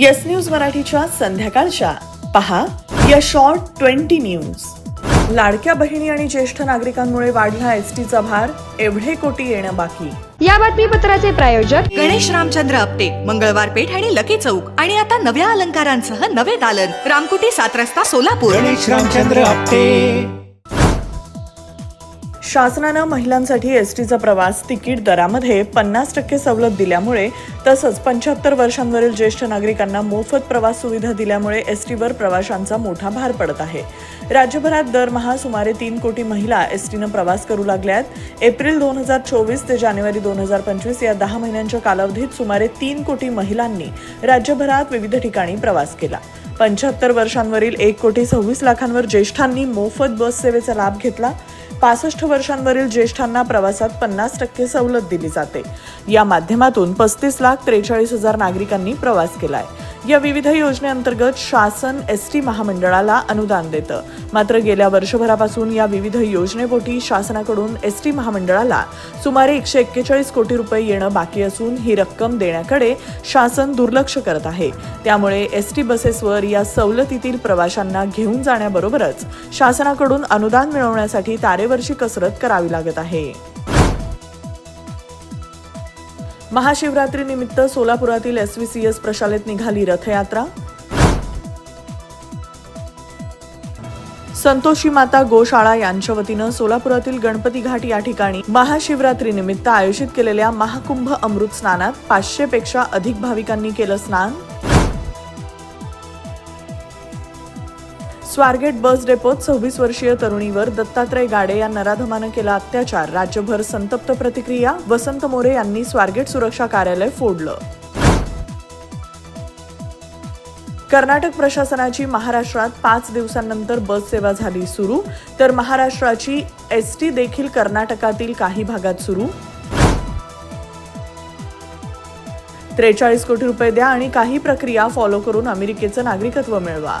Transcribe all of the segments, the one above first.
Yes news मराठीच्या संध्याकाळच्या. पहा या शॉर्ट ट्वेंटी न्यूज लाडक्या बहिणी आणि ज्येष्ठ नागरिकांमुळे वाढला एसटीचा भार एवढे कोटी येणं बाकी. या बातमीपत्राचे प्रायोजक गणेश रामचंद्र आपटे मंगळवार पेठ आणि लकी चौक. आणि आता नव्या अलंकारांसह नवे दालन. रामकुटी सात रस्ता सोलापूर. गणेश रामचंद्र आपटे. शासनानं महिलांसाठी एसटीचा प्रवास तिकीट दरामध्ये पन्नास टक्के सवलत दिल्यामुळे तसंच पंच्याहत्तर वर्षांवरील ज्येष्ठ नागरिकांना मोफत प्रवास सुविधा दिल्यामुळे एसटीवर प्रवाशांचा मोठा भार पडत आहे. राज्यभरात दरमहा सुमारे तीन कोटी महिला एसटीनं प्रवास करू लागल्यात. एप्रिल दोन हजार चोवीस ते जानेवारी दोन हजार पंचवीस या दहा महिन्यांच्या कालावधीत सुमारे तीन कोटी महिलांनी राज्यभरात विविध ठिकाणी प्रवास केला. पंच्याहत्तर वर्षांवरील एक कोटी सव्वीस लाखांवर ज्येष्ठांनी मोफत बस सेवेचा लाभ घेतला. पासष्ट वर्षांवरील ज्येष्ठांना प्रवासात पन्नास टक्के सवलत दिली जाते. या माध्यमातून पस्तीस लाख त्रेचाळीस हजार नागरिकांनी प्रवास केलाय. या विविध योजनेअंतर्गत शासन एस टी महामंडळाला अनुदान देतं. मात्र गेल्या वर्षभरापासून या विविध योजनेपोटी शासनाकडून एस टी महामंडळाला सुमारे एकशे एक्केचाळीस कोटी रुपये येणं बाकी असून ही रक्कम देण्याकडे शासन दुर्लक्ष करत आहे. त्यामुळे एस टी बसेसवर या सवलतीतील प्रवाशांना घेऊन जाण्याबरोबरच शासनाकडून अनुदान मिळवण्यासाठी तारेवरची कसरत करावी लागत आहे. महाशिवरात्रीनिमित्त सोलापुरातील एस व्ही सी एस प्रशालेत निघाली रथयात्रा. संतोषी माता गोशाळा यांच्या वतीनं सोलापुरातील गणपती घाट या ठिकाणी महाशिवरात्रीनिमित्त आयोजित केलेल्या महाकुंभ अमृत स्नानात पाचशे पेक्षा अधिक भाविकांनी केलं स्नान. स्वारगेट बस डेपोत सव्वीस वर्षीय तरुणीवर दत्तात्रय गाडे या नराधमानं केला अत्याचार. राज्यभर संतप्त प्रतिक्रिया. वसंत मोरे यांनी स्वारगेट सुरक्षा कार्यालय फोडलं. कर्नाटक प्रशासनाची महाराष्ट्रात पाच दिवसांनंतर बस सेवा झाली सुरू. तर महाराष्ट्राची एस टी देखील कर्नाटकातील काही भागात सुरू. त्रेचाळीस कोटी रुपये द्या आणि काही प्रक्रिया फॉलो करून अमेरिकेचं नागरिकत्व मिळवा.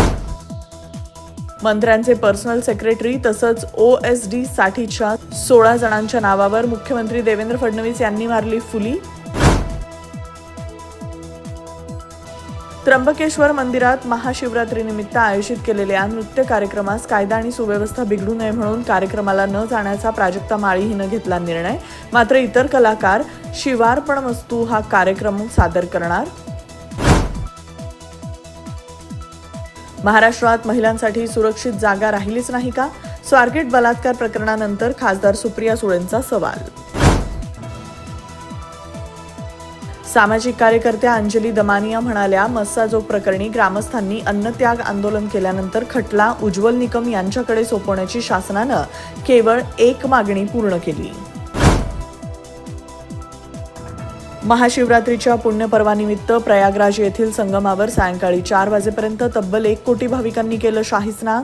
मंत्र्यांचे पर्सनल सेक्रेटरी तसंच ओ एस डी साठीच्या सोळा जणांच्या नावावर मुख्यमंत्री देवेंद्र फडणवीस यांनी मारली फुली. त्र्यंबकेश्वर मंदिरात महाशिवरात्रीनिमित्त आयोजित केलेल्या नृत्य कार्यक्रमास कायदा आणि सुव्यवस्था बिघडू नये म्हणून कार्यक्रमाला न जाण्याचा प्राजक्ता माळी हिनं घेतला निर्णय. मात्र इतर कलाकार शिवार्पण वस्तू हा कार्यक्रम सादर करणार. महाराष्ट्रात महिलांसाठी सुरक्षित जागा राहिलीच नाही का? स्वारगेट बलात्कार प्रकरणानंतर खासदार सुप्रिया सुळेंचा सवाल. सामाजिक कार्यकर्त्या अंजली दमानिया म्हणाल्या मस्साजोग प्रकरणी ग्रामस्थांनी अन्नत्याग आंदोलन केल्यानंतर खटला उज्ज्वल निकम यांच्याकडे सोपवण्याची शासनानं केवळ एक मागणी पूर्ण केली. महाशिवरात्रीच्या पुण्यपर्वानिमित्त प्रयागराज येथील संगमावर सायंकाळी चार वाजेपर्यंत तब्बल एक कोटी भाविकांनी केलं शाही स्नान.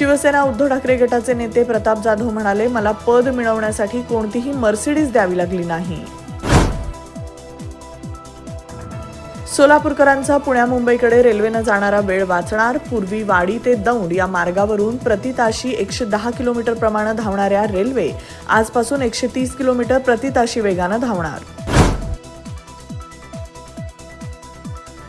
शिवसेना उद्धव ठाकरे गटाचे नेते प्रताप जाधव म्हणाले मला पद मिळवण्यासाठी कोणतीही मर्सिडीज द्यावी लागली नाही. सोलापूरकरांचा पुण्या मुंबईकडे रेल्वेनं जाणारा वेळ वाचणार पूर्वी वाडी ते दौंड या मार्गावरून प्रति ताशी एकशे दहा किलोमीटर प्रमाणे धावणाऱ्या रेल्वे आजपासून एकशे तीस किलोमीटर प्रति ताशी वेगानं धावणार.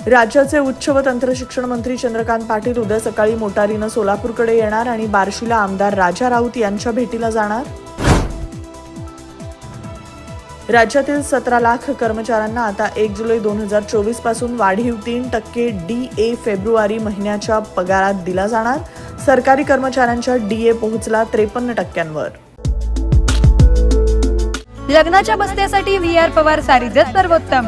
राज्याचे उच्च व तंत्रशिक्षण मंत्री चंद्रकांत पाटील उद्या सकाळी मोटारीनं सोलापूरकडे येणार आणि बार्शीला आमदार राजा राऊत यांच्या भेटीला जाणार? राज्यातील सतरा लाख कर्मचाऱ्यांना आता एक जुलै दोन हजार चोवीसपासून वाढीव तीन टक्के डी ए फेब्रुवारी महिन्याच्या पगारात दिला जाणार. सरकारी कर्मचाऱ्यांच्या डी ए पोहोचला त्रेपन्न टक्क्यांवर. लग्नाच्या बसण्यासाठी व्ही आर पवार सारीजच सर्वोत्तम.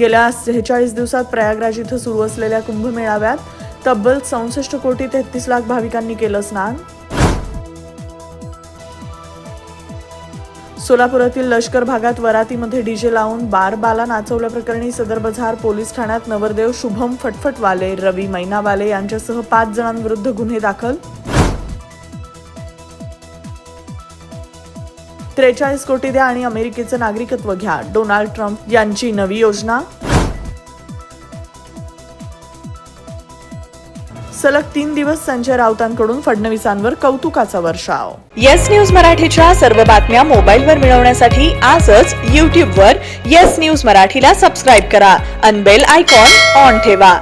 गेल्या सेहेचाळीस दिवसात प्रयागराज इथं सुरू असलेल्या कुंभमेळाव्यात तब्बल चौसष्ट कोटी तेहतीस लाख भाविकांनी केलं स्नान. सोलापुरातील लष्कर भागात वरातीमध्ये डीजे लावून बार बाला नाचवल्याप्रकरणी सदर बझार पोलीस ठाण्यात नवरदेव शुभम फटफटवाले रवी मैनावाले यांच्यासह पाच जणांविरुद्ध गुन्हे दाखल. त्रेचाळीस कोटी द्या आणि अमेरिकेचं नागरिकत्व घ्या. डोनाल्ड ट्रम्प यांची नवी योजना? सलग तीन दिवस संजय राऊतांकडून फडणवीसांवर कौतुकाचा वर्षाव. येस न्यूज मराठीच्या सर्व बातम्या मोबाईलवर मिळवण्यासाठी आजच यूट्यूबवर येस न्यूज मराठीला सबस्क्राईब करा. अनबेल आयकॉन ऑन ठेवा.